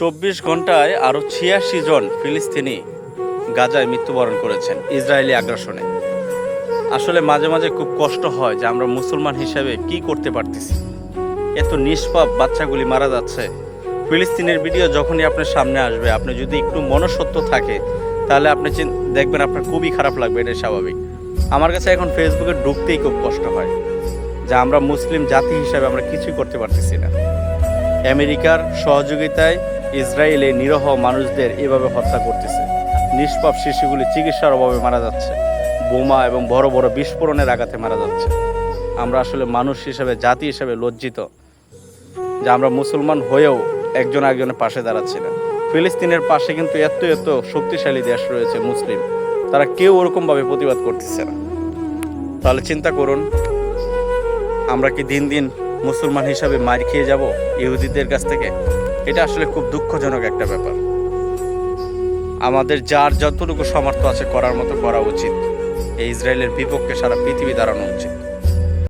চব্বিশ ঘন্টায় আরও ছিয়াশি জন ফিলিস্তিনি গাজায় মৃত্যুবরণ করেছেন ইসরায়েলি আগ্রাসনে। আসলে মাঝে মাঝে খুব কষ্ট হয় যে আমরা মুসলমান হিসেবে কি করতে পারতেছি। এত নিষ্পাপ বাচ্চাগুলি মারা যাচ্ছে। ফিলিস্তিনের ভিডিও যখনই আপনার সামনে আসবে, আপনি যদি একটু মনসত্ব থাকে, তাহলে আপনি দেখবেন আপনার খুবই খারাপ লাগবে এটা স্বাভাবিক। আমার কাছে এখন ফেসবুকে ঢুকতেই খুব কষ্ট হয় যে আমরা মুসলিম জাতি হিসাবে আমরা কিছুই করতে পারতেছি না। আমেরিকার সহযোগিতায় ইসরায়েলে নিরহ মানুষদের এভাবে হত্যা করতেছে। নিষ্পাপ শিশুগুলি চিকিৎসার অভাবে মারা যাচ্ছে। বোমা এবং বড় বড় বিস্ফোরণের আঘাতে মারা যাচ্ছে। আমরা আসলে মানুষ হিসেবে, জাতি হিসেবে লজ্জিত যে আমরা মুসলমান হয়েও একজন একজনের পাশে দাঁড়াচ্ছি না। ফিলিস্তিনের পাশে কিন্তু এত এত শক্তিশালী দেশ রয়েছে, মুসলিম। তারা কেউ ওরকমভাবে প্রতিবাদ করতেছে না। তাহলে চিন্তা করুন, আমরা কি দিন দিন মুসলমান হিসাবে মার খেয়ে যাব ইহুদিদের কাছ থেকে? এটা আসলে খুব দুঃখজনক একটা ব্যাপার। আমাদের যার যতটুকু সমর্থ আছে করার মতো করা উচিত। এই ইসরায়েলের বিপক্ষে সারা পৃথিবী দাঁড়ানো উচিত।